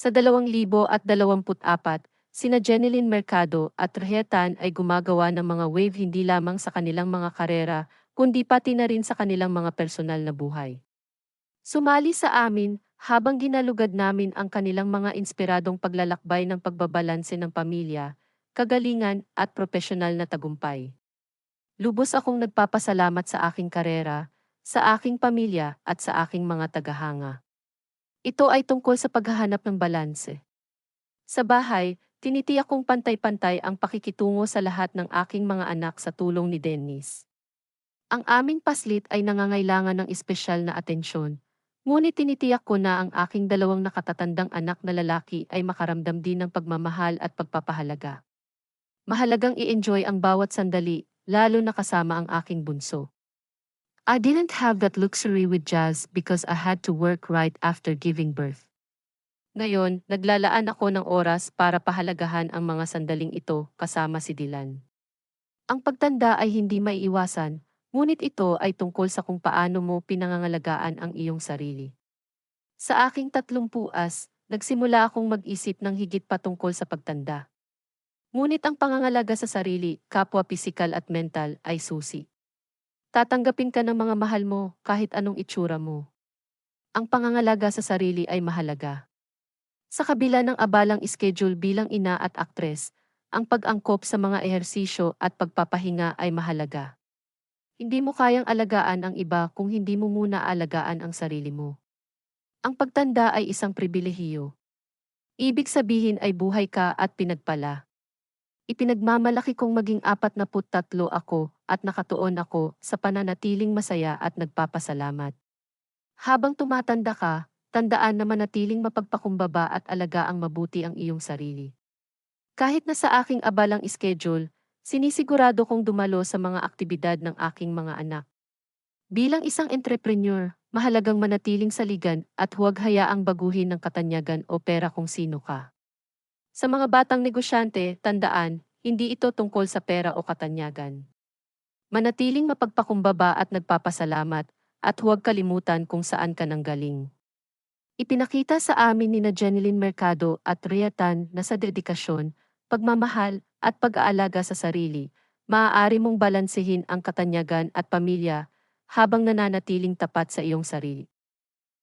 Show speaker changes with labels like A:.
A: Sa 2024, sina Jeneline Mercado at Rhetan ay gumagawa ng mga wave hindi lamang sa kanilang mga karera, kundi pati na rin sa kanilang mga personal na buhay. Sumali sa amin, habang ginalugad namin ang kanilang mga inspiradong paglalakbay ng pagbabalanse ng pamilya, kagalingan at profesional na tagumpay. Lubos akong nagpapasalamat sa aking karera, sa aking pamilya at sa aking mga tagahanga. Ito ay tungkol sa paghahanap ng balanse. Sa bahay, tinitiyak kong pantay-pantay ang pakikitungo sa lahat ng aking mga anak sa tulong ni Dennis. Ang aming paslit ay nangangailangan ng espesyal na atensyon, ngunit tinitiyak ko na ang aking dalawang nakatatandang anak na lalaki ay makaramdam din ng pagmamahal at pagpapahalaga. Mahalagang i-enjoy ang bawat sandali, lalo na kasama ang aking bunso. I didn't have that luxury with Jazz because I had to work right after giving birth. Ngayon, naglalaan ako ng oras para pahalagahan ang mga sandaling ito kasama si Dylan. Ang pagtanda ay hindi maiiwasan, ngunit ito ay tungkol sa kung paano mo pinangangalagaan ang iyong sarili. Sa aking tatlong puas, nagsimula akong mag-isip ng higit patungkol sa pagtanda. Ngunit ang pangangalaga sa sarili, kapwa pisikal at mental, ay susi. Tatanggapin ka ng mga mahal mo kahit anong itsura mo. Ang pangangalaga sa sarili ay mahalaga. Sa kabila ng abalang schedule bilang ina at aktres, ang pag-angkop sa mga ehersisyo at pagpapahinga ay mahalaga. Hindi mo kayang alagaan ang iba kung hindi mo muna alagaan ang sarili mo. Ang pagtanda ay isang pribilehiyo. Ibig sabihin ay buhay ka at pinagpala. Ipinagmamalaki kong maging apat na tatlo ako at nakatuon ako sa pananatiling masaya at nagpapasalamat. Habang tumatanda ka, tandaan na manatiling mapagpakumbaba at alaga ang mabuti ang iyong sarili. Kahit na sa aking abalang schedule, sinisigurado kong dumalo sa mga aktibidad ng aking mga anak. Bilang isang entrepreneur, mahalagang manatiling saligan at huwag hayaang baguhin ng katanyagan o pera kung sino ka. Sa mga batang negosyante, tandaan, hindi ito tungkol sa pera o katanyagan. Manatiling mapagpakumbaba at nagpapasalamat, at huwag kalimutan kung saan ka nanggaling. Ipinakita sa amin ni na Jeneline Mercado at Riatan na sa dedikasyon, pagmamahal, at pag-aalaga sa sarili, maaari mong balansehin ang katanyagan at pamilya habang nananatiling tapat sa iyong sarili.